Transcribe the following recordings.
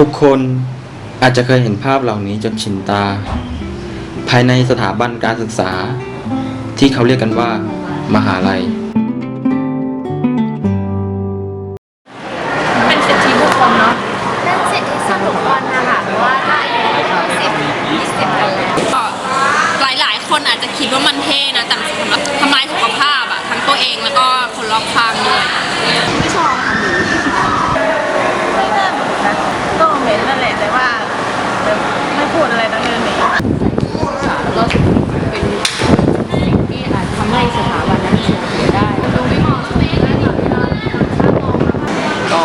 ทุกคนอาจจะเคยเห็นภาพเหล่านี้จนชินตา ภายในสถาบันการศึกษา ที่เขาเรียกกันว่า มหาลัย เป็นสิทธิบุคคลเนาะเป็นสิทธิส่วนบุคคลนะคะเพราะว่าถ้าอายุสิบยี่สิบกันแล้วก็หลาย ๆ คนอาจจะคิดว่ามันเท่นะ แต่สำหรับทำลายสุขภาพอะทั้งตัวเองแล้วก็คนรอบข้างด้วย ไม่ชอบอันนี้ ไม่น่าเหมือนนะก็เหม็นนั่นแหละแต่ว่าไม่พูดอะไรทั้งนั้นเลย ก็เป็นสิ่งที่อาจทำให้สถาบันนั้นเสื่อมเสียได้ ดูไม่เหมาะสมนะกับเวลาถ้ามอง ก็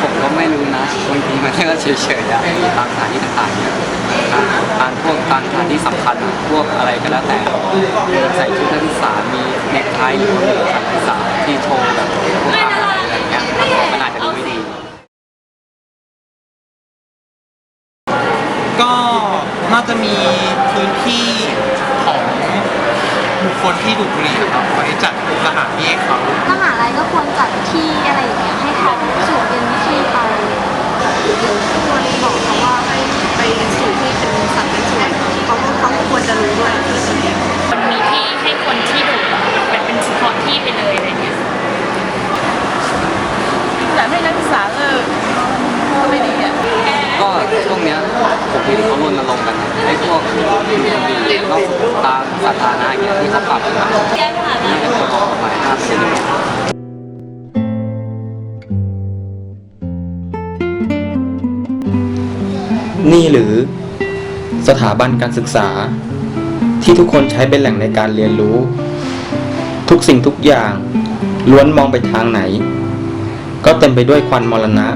ผมก็ไม่รู้นะบางทีมันก็ เฉยๆอะตามสถานที่ต่างๆเนี่ยตามพวกตามสถานที่สำคัญอะพวกอะไรก็แล้วแต่ใส่ชุดนักศึกษามีเนคไทหรือว่านักศึกษาที่โชว์แบบพวกอะไรอะไรอย่างเงี้ยมันอาจจะดูไม่ดี ก็น่าจะมีพื้นที่ของบุคคลที่ดูดบุหรี่ครับไว้จัดสถานที่ให้เขา มหาลัยก็ควรจัดที่อะไรอย่างเงี้ยให้เขาสู่เป็นที่ไปควรบอกเขาว่าให้ไปสู่ที่เป็นสัตว์เป็นส่วนเขาเขาควรจะรู้ด้วย มันมีที่ให้คนที่ดูแบบเป็นเฉพาะที่ไปเลยอะไรเงี้ย อยากให้นักศึกษาเลิกก็ไม่ดีอะ ก็ช่วงเนี้ย ผมเห็นเขารณรงค์กันนะไอ้พวกดูดบุหรี่นอกตาสาธารณะอย่างเงี้ยที่เขาปรับกันมาน่าจะควรออกกฎหมายห้ามเป็นอย่างเงี้ยนี่หรือสถาบันการศึกษา ที่ทุกคนใช้เป็นแหล่งในการเรียนรู้ ทุกสิ่งทุกอย่างล้วนมองไปทางไหน ก็เต็มไปด้วยควันมรณะ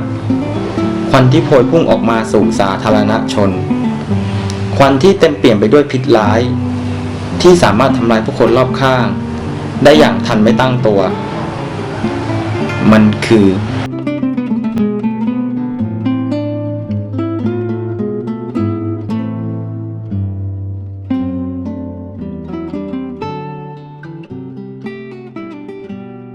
ควันที่โพยพุ่งออกมาสู่สาธารณชน ควันที่เต็มเปี่ยมไปด้วยพิษร้าย ที่สามารถทำลายผู้คนรอบข้าง ได้อย่างทันไม่ตั้งตัว มันคือ